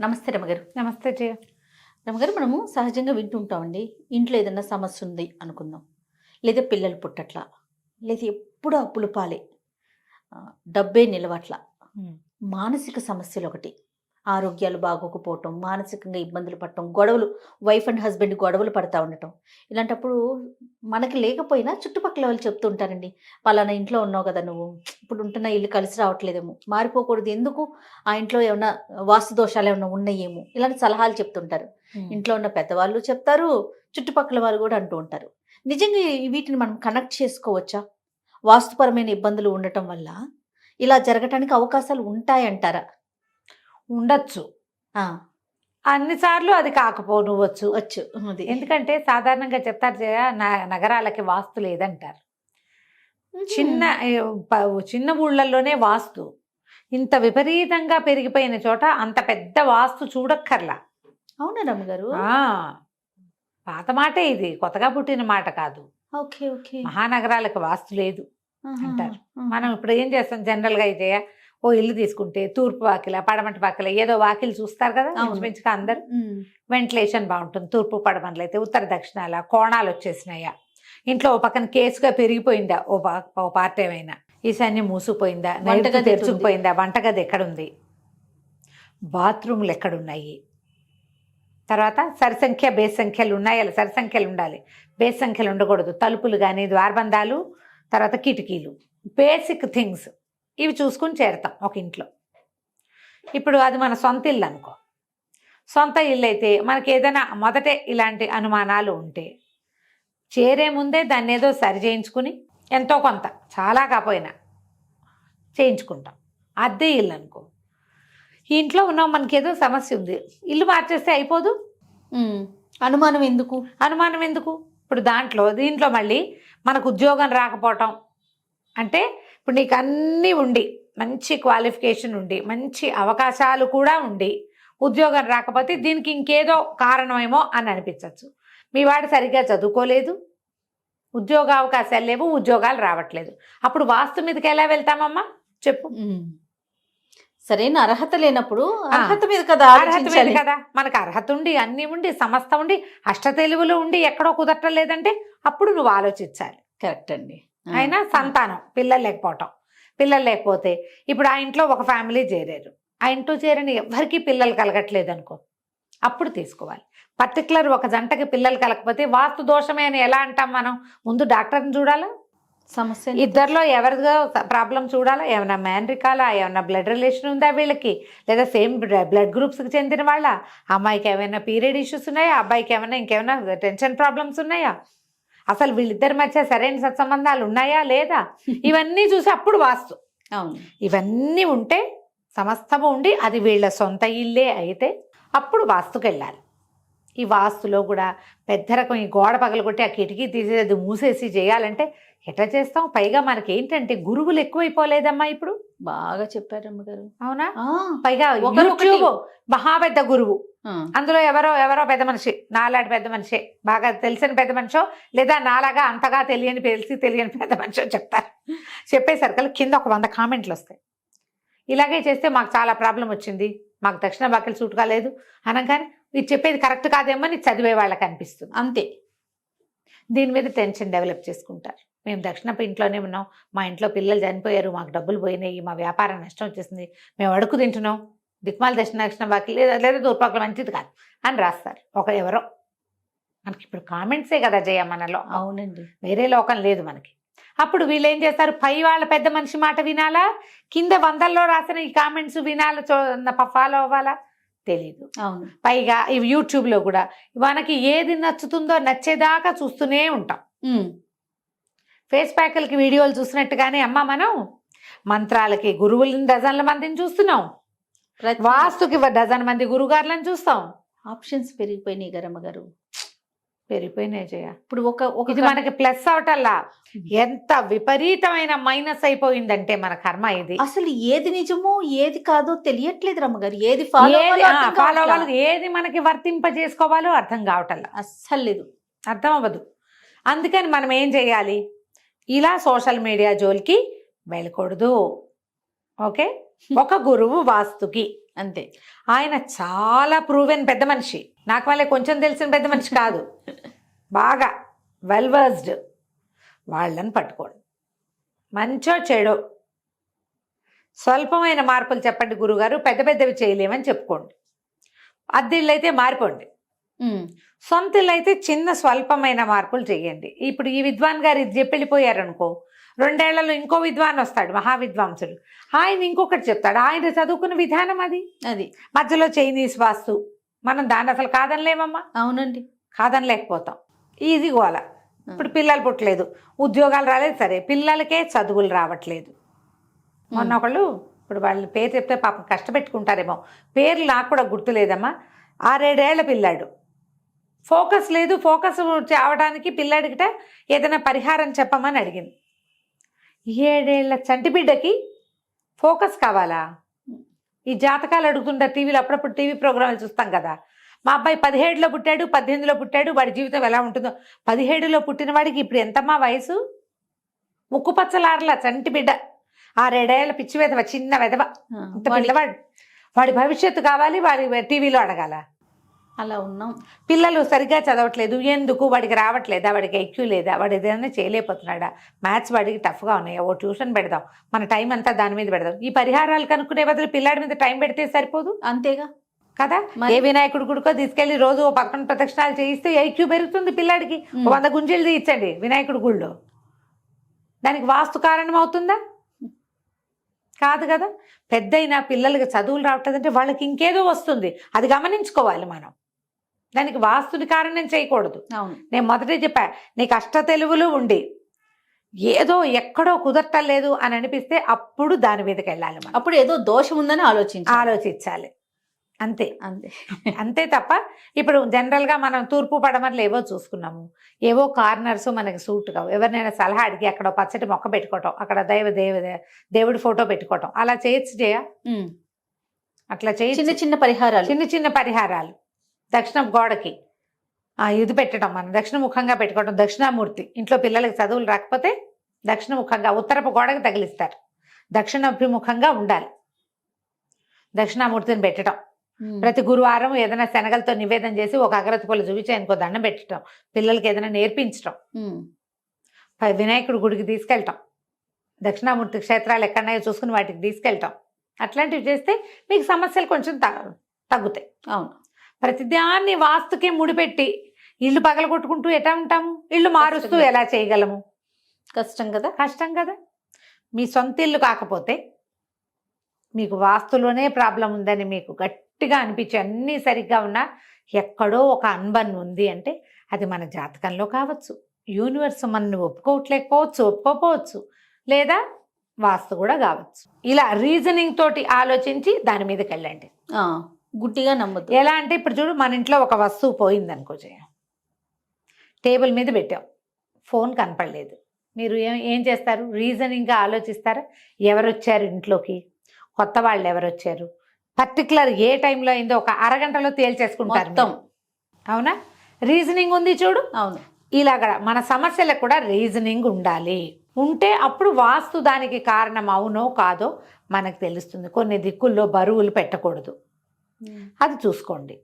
నమస్తే రమగారు. నమస్తే జయ. రమగారు మనము సహజంగా వింటుంటామండి. ఇంట్లో ఏదైనా సమస్య ఉంది అనుకుందాం. లేదా పిల్లలు పుట్టట్ల. లేదా ఎప్పుడు అప్పులు పాలే. డబ్బే నిలవట్ల. మానసిక సమస్యలు ఒకటి. ఆరోగ్యాలు బాగోకపోవటం మానసికంగా ఇబ్బందులు పడటం గొడవలు వైఫ్ అండ్ హస్బెండ్ గొడవలు పడతా ఉండటం. ఇలాంటప్పుడు మనకి లేకపోయినా చుట్టుపక్కల వాళ్ళు చెప్తూ ఉంటారండి. పలానా ఇంట్లో ఉన్నావు కదా నువ్వు ఇప్పుడు ఉంటున్న ఇల్లు కలిసి రావట్లేదేమో మారిపోకూడదు. ఎందుకు ఆ ఇంట్లో ఏమన్నా వాస్తు దోషాలు ఏమన్నా ఉన్నాయేమో? ఇలాంటి సలహాలు చెప్తుంటారు ఇంట్లో ఉన్న పెద్దవాళ్ళు చెప్తారు చుట్టుపక్కల వాళ్ళు కూడా అంటూ ఉంటారు. నిజంగా వీటిని మనం కనెక్ట్ చేసుకోవచ్చా? వాస్తుపరమైన ఇబ్బందులు ఉండటం వల్ల ఇలా జరగటానికి అవకాశాలు ఉంటాయంటారా? ఉండొచ్చు. అన్నిసార్లు అది కాకపోనువచ్చు వచ్చు. ఎందుకంటే సాధారణంగా చెప్తారు నగరాలకి వాస్తు లేదంటారు. చిన్న చిన్న ఊళ్ళల్లోనే వాస్తు. ఇంత విపరీతంగా పెరిగిపోయిన చోట అంత పెద్ద వాస్తు చూడక్కర్లా. అవునా రమ్మగారు ఆ, పాత మాటే ఇది. కొత్తగా పుట్టిన మాట కాదు. Okay okay. మహానగరాలకు వాస్తు లేదు అంటారు. మనం ఇప్పుడు ఏం చేస్తాం జనరల్గా అయితే ఓ ఇల్లు తీసుకుంటే తూర్పు వాకిల పడమటి వాకిల ఏదో వాకిలు చూస్తారు కదా. ఇంచుమించుగా అందరు. వెంటిలేషన్ బాగుంటుంది. తూర్పు పడమరలు అయితే ఉత్తర దక్షిణాల కోణాలు వచ్చేసినాయా. ఇంట్లో ఓ పక్కన కేసుగా పెరిగిపోయిందా ఓ ఓ పార్ట్ ఏమైనా. ఈశాన్యం మూసుకుపోయిందా వంటగది తెరుచుకుపోయిందా వంటగది ఎక్కడుంది? బాత్రూమ్లు ఎక్కడున్నాయి? తర్వాత సరిసంఖ్య బేస్ సంఖ్యలు ఉన్నాయి? అలా సరిసంఖ్యలు ఉండాలి. బేస్ సంఖ్యలు ఉండకూడదు. తలుపులు కానీ ద్వారబంధాలు తర్వాత కిటికీలు. Basic things. ఇవి చూసుకుని చేరతాం ఒక ఇంట్లో. ఇప్పుడు అది మన సొంత ఇల్లు అనుకో. సొంత ఇల్లు అయితే మనకి ఏదైనా మొదటే ఇలాంటి అనుమానాలు ఉంటే చేరే ముందే దాన్ని ఏదో సరి చేయించుకుని ఎంతో కొంత చాలా కాపోయినా చేయించుకుంటాం. అద్దె ఇల్లు అనుకో. ఈ ఇంట్లో ఉన్నాం మనకి ఏదో సమస్య ఉంది. ఇల్లు మార్చేస్తే అయిపోదు. అనుమానం ఎందుకు? అనుమానం ఎందుకు? ఇప్పుడు దాంట్లో దీంట్లో మళ్ళీ మనకు ఉద్యోగం రాకపోవటం అంటే ఇప్పుడు నీకు అన్నీ ఉండి మంచి క్వాలిఫికేషన్ ఉండి మంచి అవకాశాలు కూడా ఉండి ఉద్యోగం రాకపోతే దీనికి ఇంకేదో కారణమేమో అని అనిపించవచ్చు మీ వాడు సరిగ్గా చదువుకోలేదు ఉద్యోగ అవకాశాలు లేవు ఉద్యోగాలు రావట్లేదు అప్పుడు వాస్తు మీదకి ఎలా వెళ్తామమ్మా చెప్పు. సరైన అర్హత లేనప్పుడు. అర్హత మీద కదా అర్హత మీద కదా మనకు అర్హత ఉండి అన్నీ ఉండి సమస్త ఉండి అష్ట తెలివులు ఉండి ఎక్కడో కుదరటం లేదంటే అప్పుడు నువ్వు ఆలోచించాలి కరెక్ట్ అండి. అయినా సంతానం పిల్లలు లేకపోవటం. పిల్లలు లేకపోతే ఇప్పుడు ఆ ఇంట్లో ఒక ఫ్యామిలీ చేరారు. ఆ ఇంట్లో చేరని ఎవరికి పిల్లలు కలగట్లేదు అనుకో అప్పుడు తీసుకోవాలి. పర్టికులర్ ఒక జంటకి పిల్లలు కలగకపోతే వాస్తు దోషమే అని ఎలా అంటాం మనం? ముందు డాక్టర్ని చూడాలా? సమస్య ఇద్దరిలో ఎవరిదో ప్రాబ్లం చూడాలా? ఏమైనా మ్యాన్రికాలా ఏమైనా బ్లడ్ రిలేషన్ ఉందా వీళ్ళకి? లేదా సేమ్ బ్లడ్ గ్రూప్స్కి చెందిన వాళ్ళ? అమ్మాయికి ఏమైనా పీరియడ్ ఇష్యూస్ ఉన్నాయా? అబ్బాయికి ఏమైనా ఇంకేమైనా టెన్షన్ ప్రాబ్లమ్స్ ఉన్నాయా? అసలు వీళ్ళిద్దరి మధ్య సరైన సత్సంబంధాలు ఉన్నాయా లేదా? ఇవన్నీ చూసి అప్పుడు వాస్తు. అవును. ఇవన్నీ ఉంటే సమస్తము ఉండి అది వీళ్ళ సొంత ఇల్లే అయితే అప్పుడు వాస్తుకి వెళ్ళాలి ఈ వాస్తులో కూడా పెద్ద రకం ఈ గోడ పగలగొట్టి ఆ కిటికీ తీసేది మూసేసి చేయాలంటే ఎట్లా చేస్తాం? పైగా మనకి ఏంటంటే గురువులు ఎక్కువైపోలేదమ్మా ఇప్పుడు. బాగా చెప్పారు అమ్మగారు అవునా పైగా మహా పెద్ద గురువు. అందులో ఎవరో ఎవరో పెద్ద మనిషి నాలాంటి పెద్ద మనిషి. బాగా తెలిసిన పెద్ద మనిషో లేదా నాలాగా అంతగా తెలియని తెలిసి తెలియని పెద్ద మనిషో చెప్తారు. చెప్పేసరికి కింద ఒక వంద కామెంట్లు వస్తాయి. ఇలాగే చేస్తే మాకు చాలా ప్రాబ్లం వచ్చింది. మాకు దక్షిణ బాకలు సూట్ కాలేదు అనగానే ఇది చెప్పేది కరెక్ట్ కాదేమో అని చదివే వాళ్ళకి అనిపిస్తుంది. అంతే. దీని మీద టెన్షన్ డెవలప్ చేసుకుంటారు. మేము దక్షిణపు ఇంట్లోనే ఉన్నాం. మా ఇంట్లో పిల్లలు చనిపోయారు. మాకు డబ్బులు పోయినాయి. మా వ్యాపారం నష్టం వచ్చేసింది. మేము అడుగు తింటున్నాం. దిక్మాల దక్షిణ దక్షిణ బాకి లేదా లేదా దూర్పాకులు మంచిది కాదు అని రాస్తారు. ఒక ఎవరో. మనకి ఇప్పుడు కామెంట్సే కదా జయ మనలో. అవునండి. వేరే లోకం లేదు మనకి. అప్పుడు వీళ్ళు ఏం చేస్తారు? పై వాళ్ళ పెద్ద మనిషి మాట వినాలా? కింద వందల్లో రాసిన ఈ కామెంట్స్ వినాలా? ఫాలో అవ్వాలా? తెలీదు. అవును. పైగా ఇవి యూట్యూబ్లో కూడా మనకి ఏది నచ్చుతుందో నచ్చేదాకా చూస్తూనే ఉంటాం. ఫేస్ ప్యాకులకి వీడియోలు చూసినట్టుగానే అమ్మ మనం మంత్రాలకి గురువులని డజన్ల మందిని చూస్తున్నాం. వాస్తుకి డజన్ మంది గురుగారులను చూస్తాం. ఆప్షన్స్ పెరిగిపోయినాయి గారమ్మ గారు. పెరిగిపోయినాయి జయ. ఇప్పుడు ఒక ఒక ఇది మనకి ప్లస్ అవటల్లా. ఎంత విపరీతమైన మైనస్ అయిపోయిందంటే మన కర్మ ఇది. అసలు ఏది నిజమో ఏది కాదో తెలియట్లేదు రమ్మగారు ఏది ఫాలో ఏది ఫాలో అవ్వాలి ఏది మనకి వర్తింప చేసుకోవాలో అర్థం కావటల్లా. అస్సలు లేదు. అర్థం అవ్వదు. అందుకని మనం ఏం చేయాలి? ఇలా సోషల్ మీడియా జోలికి వెళ్ళకూడదు. ఓకే? ఒక గురువు వాస్తుకి. అంతే. ఆయన చాలా ప్రూవెన్ పెద్ద మనిషి. నాకు వాళ్ళే కొంచెం తెలిసిన పెద్ద మనిషి కాదు. బాగా వెల్ వర్స్డ్ వాళ్ళని పట్టుకోండి. మంచో చెడో. స్వల్పమైన మార్పులు చెప్పండి గురుగారు. పెద్ద పెద్దవి చేయలేమని చెప్పుకోండి. అద్దెళ్ళు అయితే మారిపోండి. ఇల్లు అయితే చిన్న స్వల్పమైన మార్పులు చేయండి. ఇప్పుడు ఈ విద్వాన్ గారు ఇది చెప్పి వెళ్ళిపోయారనుకో రెండేళ్ళలో ఇంకో విద్వాన్ వస్తాడు మహావిద్వాంసుడు. ఆయన ఇంకొకటి చెప్తాడు ఆయన చదువుకున్న విధానం అది. అది. మధ్యలో చైనీస్ వాస్తు. మనం దాన్ని అసలు కాదనలేమమ్మా? అవునండి. కాదనలేకపోతాం. ఈజీ గోల. ఇప్పుడు పిల్లలు పుట్టలేదు. ఉద్యోగాలు రాలేదు సరే. పిల్లలకే చదువులు రావట్లేదు. మొన్న ఒకళ్ళు ఇప్పుడు వాళ్ళ పేరు చెప్తే పాపం కష్టపెట్టుకుంటారేమో. పేర్లు నాకు కూడా గుర్తులేదమ్మా. ఆరేడేళ్ళ పిల్లాడు. ఫోకస్ లేదు ఫోకస్ అవడానికి పిల్లాడికిట ఏదైనా పరిహారం చెప్పమని అడిగింది. ఏడేళ్ళ చంటి బిడ్డకి ఫోకస్ కావాలా? ఈ జాతకాలు అడుగుతుంటారు టీవీలో అప్పుడప్పుడు టీవీ ప్రోగ్రాంలు చూస్తాం కదా. మా అబ్బాయి పదిహేడులో పుట్టాడు పద్దెనిమిదిలో పుట్టాడు వాడి జీవితం ఎలా ఉంటుందో. పదిహేడులో పుట్టిన వాడికి ఇప్పుడు ఎంతమ్మా వయసు? ముక్కు పచ్చలారలా చంటి బిడ్డ. ఆరేడేళ్ళ పిచ్చి వెధవ చిన్న వెధవ. ఇంత వాడి- పిల్లవాడు వాడి భవిష్యత్తు కావాలి వాడి టీవీలో అడగాల. అలా ఉన్నాం. పిల్లలు సరిగ్గా చదవట్లేదు. ఎందుకు? వాడికి రావట్లేదా? వాడికి ఎక్యూ లేదా? వాడు ఏదైనా చేయలేకపోతున్నాడా? మ్యాథ్స్ వాడికి టఫ్గా ఉన్నాయా? ఓ ట్యూషన్ పెడదాం. మన టైం అంతా దాని మీద పెడదాం. ఈ పరిహారాలు కనుక్కునే బదులు పిల్లాడి మీద టైం పెడితే సరిపోదు? అంతేగా. కదా? ఏ వినాయకుడు గుడికో తీసుకెళ్ళి రోజు ఓ పదకొండు ప్రదక్షిణాలు చేయిస్తే ఐక్యూ పెరుగుతుంది పిల్లాడికి. వంద గుంజీలు తీయించండి వినాయకుడి గుళ్ళో. దానికి వాస్తు కారణం అవుతుందా? కాదు కదా? పెద్దయిన పిల్లలకి చదువులు రావట్లేదంటే వాళ్ళకి ఇంకేదో వస్తుంది. అది గమనించుకోవాలి మనం. దానికి వాస్తుని కారణం చేయకూడదు. నేను మొదటే చెప్పా నీకు అష్ట తెలుగులు ఉండి ఏదో ఎక్కడో కుదరటలేదు అని అనిపిస్తే అప్పుడు దాని మీదకి వెళ్ళాలి అప్పుడు ఏదో దోషం ఉందని ఆలోచించాలి. ఆలోచించాలి. అంతే. అంతే. అంతే తప్ప ఇప్పుడు జనరల్గా మనం తూర్పు పడమరలు ఏవో చూసుకున్నాము. ఏవో కార్నర్స్ మనకి సూట్ కావు. ఎవరినైనా సలహా అడిగి అక్కడ పచ్చటి మొక్క పెట్టుకోవటం అక్కడ దైవ దేవ దేవుడి ఫోటో పెట్టుకోవటం అలా చేయొచ్చు చేయ. అట్లా చేయొచ్చు చిన్న చిన్న పరిహారాలు. చిన్న చిన్న పరిహారాలు. దక్షిణ గోడకి. ఆ, ఇది పెట్టడం మనం. దక్షిణముఖంగా పెట్టుకోవడం. దక్షిణామూర్తి. ఇంట్లో పిల్లలకి చదువులు రాకపోతే దక్షిణముఖంగా ఉత్తరపు గోడకి తగిలిస్తారు. దక్షిణాభిముఖంగా ఉండాలి. దక్షిణామూర్తిని పెట్టడం. ప్రతి గురువారం ఏదైనా శనగలతో నివేదన చేసి ఒక అగరత్తి పళ్ళు చూపించి ఆయనకో దండం పెట్టడం. పిల్లలకి ఏదైనా నేర్పించడం. వినాయకుడి గుడికి తీసుకెళ్ళటం. దక్షిణామూర్తి క్షేత్రాలు ఎక్కడన్నాయో చూసుకుని వాటికి తీసుకెళ్ళటం. అట్లాంటివి చేస్తే మీకు సమస్యలు కొంచెం తగ్గుతాయి. అవును. ప్రతిదాన్ని వాస్తుకే ముడిపెట్టి ఇల్లు పగలగొట్టుకుంటూ ఎటా ఉంటాము? ఇల్లు మారుస్తూ. ఎలా చేయగలము? కష్టం కదా. కష్టం కదా. మీ సొంత ఇల్లు కాకపోతే మీకు వాస్తులోనే ప్రాబ్లం ఉందని మీకు గట్టిగా అనిపించి అన్నీ సరిగ్గా ఉన్నా ఎక్కడో ఒక అన్బన్ ఉంది అంటే అది మన జాతకంలో కావచ్చు. యూనివర్స్ మనల్ని ఒప్పుకోవట్లేకపోవచ్చు ఒప్పుకోకపోవచ్చు. లేదా వాస్తు కూడా కావచ్చు. ఇలా రీజనింగ్ తోటి ఆలోచించి దాని మీదకి వెళ్ళండి. గుడ్డిగా నమ్మద్దు ఎలా అంటే ఇప్పుడు చూడు మన ఇంట్లో ఒక వస్తువు పోయింది అనుకో టేబుల్ మీద పెట్టాం. ఫోన్ కనపడలేదు. మీరు ఏం ఏం చేస్తారు? రీజనింగ్గా ఆలోచిస్తారా? ఎవరు వచ్చారు ఇంట్లోకి? కొత్త వాళ్ళు ఎవరు వచ్చారు పర్టికులర్ ఏ టైంలో అయిందో ఒక అరగంటలో తేల్చేసుకుంటారు మొత్తం. మీరు. అవునా? రీజనింగ్ ఉంది చూడు. అవును. ఇలాగ మన సమస్యలకు కూడా రీజనింగ్ ఉండాలి. ఉంటే అప్పుడు వాస్తు దానికి కారణం అవునో కాదో మనకు తెలుస్తుంది. కొన్ని దిక్కుల్లో బరువులు పెట్టకూడదు. అది చూసుకోండి.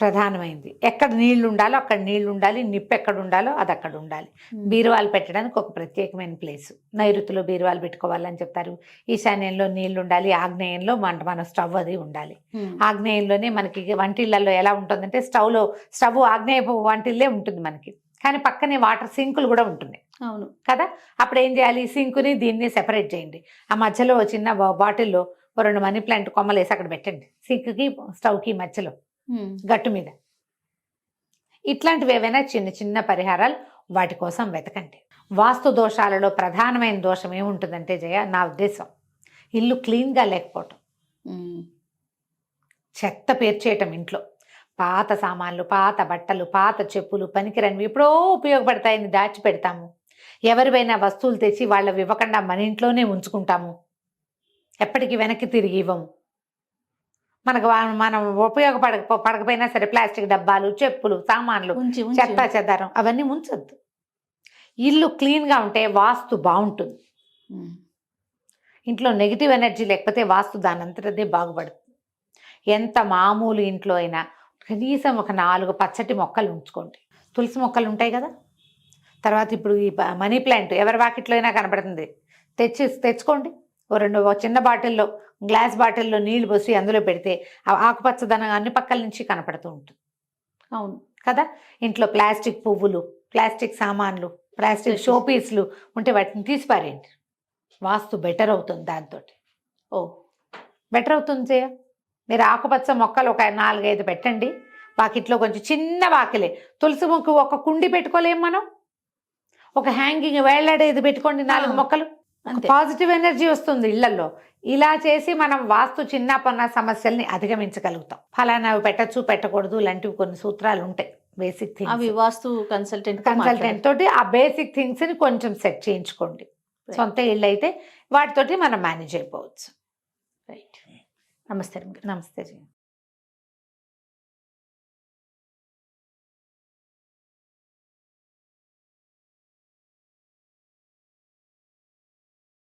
ప్రధానమైంది. ఎక్కడ నీళ్ళు ఉండాలో అక్కడ నీళ్ళు ఉండాలి నిప్పు ఎక్కడ ఉండాలో అది అక్కడ ఉండాలి. బీరువాలు పెట్టడానికి ఒక ప్రత్యేకమైన ప్లేస్. నైరుతిలో బీరువాలు పెట్టుకోవాలని చెప్తారు. ఈశాన్యంలో నీళ్ళు ఉండాలి ఆగ్నేయంలో మన మన స్టవ్ అది ఉండాలి. ఉమ్, ఆగ్నేయంలోనే మనకి వంటిళ్ళలో ఎలా ఉంటుందంటే స్టవ్లో స్టవ్ ఆగ్నేయపు వంటిల్లే ఉంటుంది మనకి. కానీ పక్కనే వాటర్ సింకులు కూడా ఉంటుంది అవును. కదా? అప్పుడు ఏం చేయాలి సింకుని దీన్ని సెపరేట్ చేయండి. ఆ మధ్యలో చిన్న బాటిల్లో రెండు మనీ ప్లాంట్ కొమ్మలు వేసి అక్కడ పెట్టండి. సింక్కి స్టవ్కి మధ్యలో. గట్టు మీద. ఇట్లాంటివి ఏవైనా చిన్న చిన్న పరిహారాలు వాటి కోసం వెతకండి. వాస్తు దోషాలలో ప్రధానమైన దోషం ఏముంటుందంటే జయ నా ఉద్దేశం. ఇల్లు క్లీన్గా లేకపోవటం. చెత్త పేర్చేయటం ఇంట్లో. పాత సామాన్లు పాత బట్టలు పాత చెప్పులు పనికిరనివి ఎప్పుడో ఉపయోగపడతాయని దాచి పెడతాము ఎవరివైనా వస్తువులు తెచ్చి వాళ్ళవి ఇవ్వకుండా మన ఇంట్లోనే ఉంచుకుంటాము. ఎప్పటికీ వెనక్కి తిరిగి ఇవ్వము. మనకు మనం ఉపయోగపడక పడకపోయినా సరే ప్లాస్టిక్ డబ్బాలు చెప్పులు సామాన్లు ఉంచి ఉంచి చెత్త చెదారం అవన్నీ ఉంచొద్దు ఇల్లు క్లీన్గా ఉంటే వాస్తు బాగుంటుంది. ఇంట్లో నెగిటివ్ ఎనర్జీ లేకపోతే వాస్తు దాని అంతటదే బాగుపడుతుంది. ఎంత మామూలు ఇంట్లో అయినా కనీసం ఒక నాలుగు పచ్చటి మొక్కలు ఉంచుకోండి. తులసి మొక్కలు ఉంటాయి కదా? తర్వాత ఇప్పుడు ఈ మనీ ప్లాంట్ ఎవరి వాకిట్లో అయినా కనపడుతుంది తెచ్చి తెచ్చుకోండి. ఓ రెండు చిన్న బాటిల్లో గ్లాస్ బాటిల్లో నీళ్ళు పోసి అందులో పెడితే ఆ ఆకుపచ్చదనం అన్ని పక్కల నుంచి కనపడుతూ ఉంటుంది. అవును. కదా? ఇంట్లో ప్లాస్టిక్ పువ్వులు ప్లాస్టిక్ సామాన్లు ప్లాస్టిక్ Yes, yes. షో పీస్లు ఉంటే వాటిని తీసి పారేయండి వాస్తు బెటర్ అవుతుంది దాంతో ఓ. బెటర్ అవుతుంది జయ. మీరు ఆకుపచ్చ మొక్కలు ఒక నాలుగైదు పెట్టండి. వాకిట్లో కొంచెం చిన్న వాకిలే. తులసి మొక్క ఒక కుండి పెట్టుకోలేం మనం? ఒక హ్యాంగింగ్ వేలాడేది పెట్టుకోండి నాలుగు మొక్కలు. పాజిటివ్ ఎనర్జీ వస్తుంది ఇళ్ళలో. ఇలా చేసి మనం వాస్తు చిన్న పన్న సమస్యల్ని అధిగమించగలుగుతాం. ఫలానావి పెట్టచ్చు పెట్టకూడదు ఇలాంటివి కొన్ని సూత్రాలు ఉంటాయి. బేసిక్ అవి థింగ్స్ వాస్తు కన్సల్టెంట్ కన్సల్టెంట్ తోటి ఆ బేసిక్ థింగ్స్ని కొంచెం సెట్ చేయించుకోండి. సొంత ఇల్లు అయితే వాటితోటి మనం మేనేజ్ అయిపోవచ్చు. రైట్ నమస్తే. నమస్తే